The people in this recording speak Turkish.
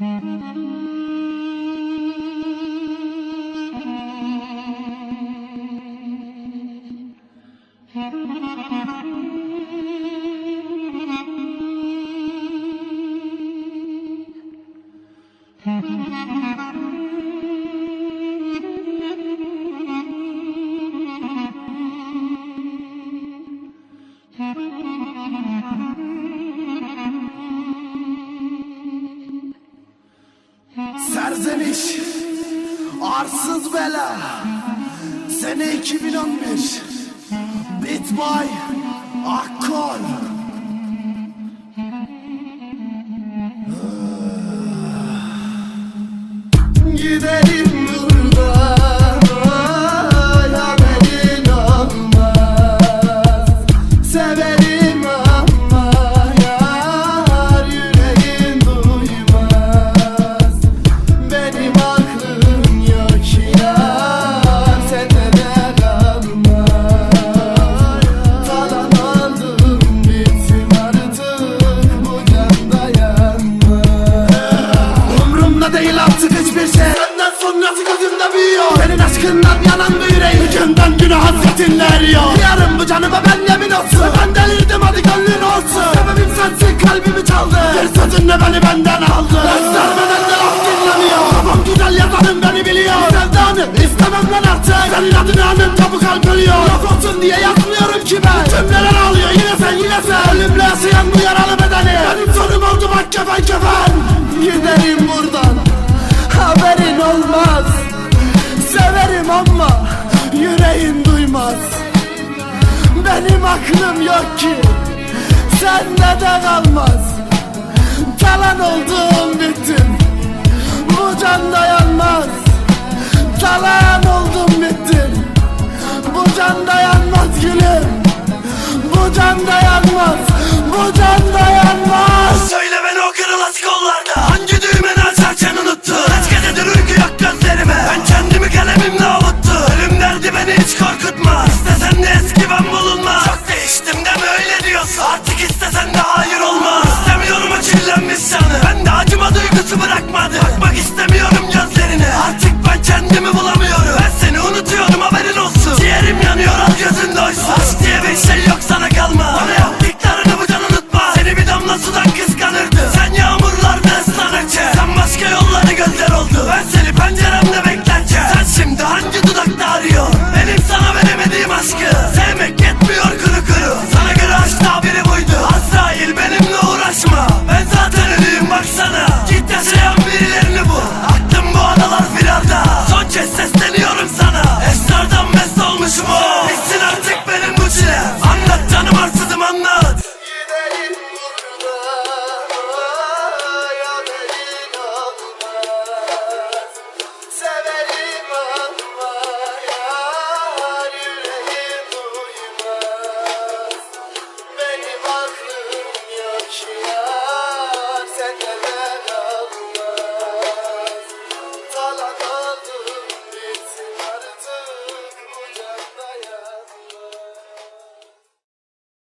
Mm-hmm. Arsız bela. Sene 2011 Beat by Akkor. Gidelim Bir sözünle beni benden aldı. Göstermeden de laf dinlemiyor. Babam güzel yazarım beni biliyor. Sevdanı istemem lan artık. Senin adını anınca bu kalp ölüyor. Laf olsun diye yazmıyorum ki ben. Cümleler ağlıyor yine sen yine sen. Ölümle yaşayan bu yaralı bedeni. Benim sonum oldu bak kefen kefen. Giderim buradan. Haberin olmaz. Severim ama Yüreğin duymaz. Benim aklım yok ki. Sende de kalmaz Talan oldum bittim. Bu can dayanmaz Talan oldum bittim. Bu can dayanmaz gülüm. Bu can dayanmaz Bu can dayanmaz